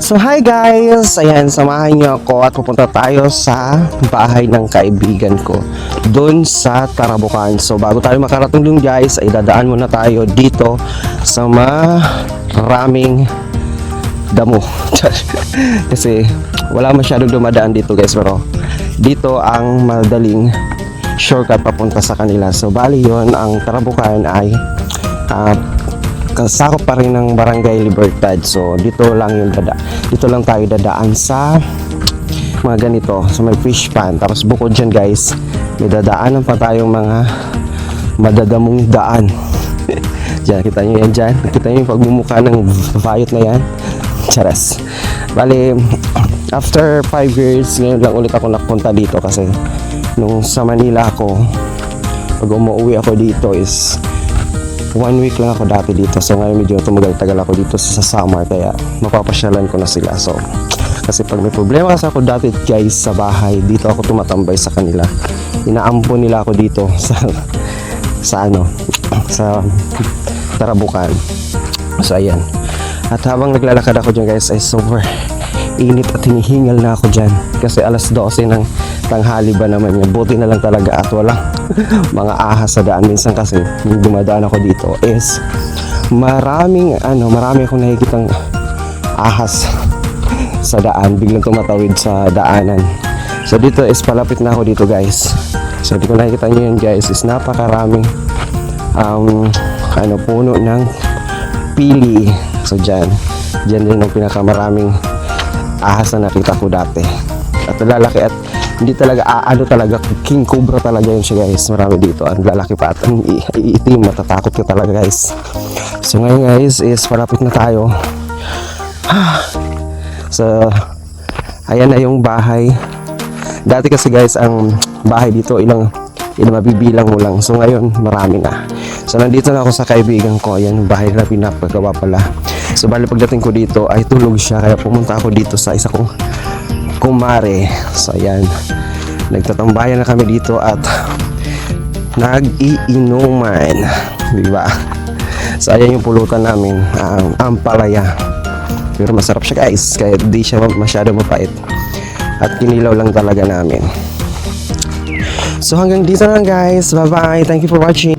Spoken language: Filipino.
So hi guys! Ayan, samahan niyo ako at pupunta tayo sa bahay ng kaibigan ko doon sa Tarabucan. So bago tayo makarating dun guys, ay dadaan muna tayo dito sa maraming damo. Kasi wala masyadong dumadaan dito guys pero dito ang madaling shortcut papunta sa kanila. So bali yon ang Tarabucan ay ah, kasakop pa rin ng Barangay Libertad. So dito lang yung dada. Dito lang tayo dadaan sa mga ganito sa may fish pan. Tapos bukod dyan guys, may dadaanan pa tayong mga madadamong daan. Diyan, kita nyo yan dyan. Kita nyo yung pagmumukha ng violet na yan. Charas. Bali, after 5 years, ngayon lang ulit ako napunta dito kasi nung sa Manila ako, pag umuwi ako dito is one week lang ako dati dito. So ngayon medyo tumagal-tagal ako dito sa summer. Kaya mapapasyalan ko na sila. So kasi pag may problema kasi ako dati guys sa bahay dito ako tumatambay sa kanila. Inaampon nila ako dito sa sa ano sa Tarabukan. So ayan. At habang naglalakad ako dyan guys ay super init at hinihingal na ako dyan. Kasi alas 12 ng tanghali ba naman yun? Buti na lang talaga at walang mga ahas sa daan. Minsan kasi yung dumadaan ako dito is maraming ano marami akong nakikitang ahas sa daan. Biglang tumatawid sa daanan. So dito is palapit na ako dito guys. So di ko nakikita nyo yun guys. Is napakaraming um, ano puno ng pili. So dyan. Dyan din ang pinakamaraming ahas na nakita ko dati. At lalaki at hindi talaga aano talaga king cobra talaga yun siya guys. Marami dito. Ang lalaki pa at iitim matatakot ka talaga guys. So ngayon guys is palapit na tayo. So ayan na yung bahay. Dati kasi guys ang bahay dito ilang ilang mabibilang mo lang. So ngayon marami na. So nandito na ako sa kaibigan ko. Ayan yung bahay na pinapagawa pala so bali pagdating ko dito ay tulog siya. Kaya pumunta ako dito sa isa kong kumare. So ayan. Nagtatambayan na kami dito at nag-iinuman. Di ba? So ayan yung pulutan namin ang ampalaya. Pero masarap siya guys. Kaya di siya masyado mapait. At kinilaw lang talaga namin. So hanggang dito lang guys. Bye bye thank you for watching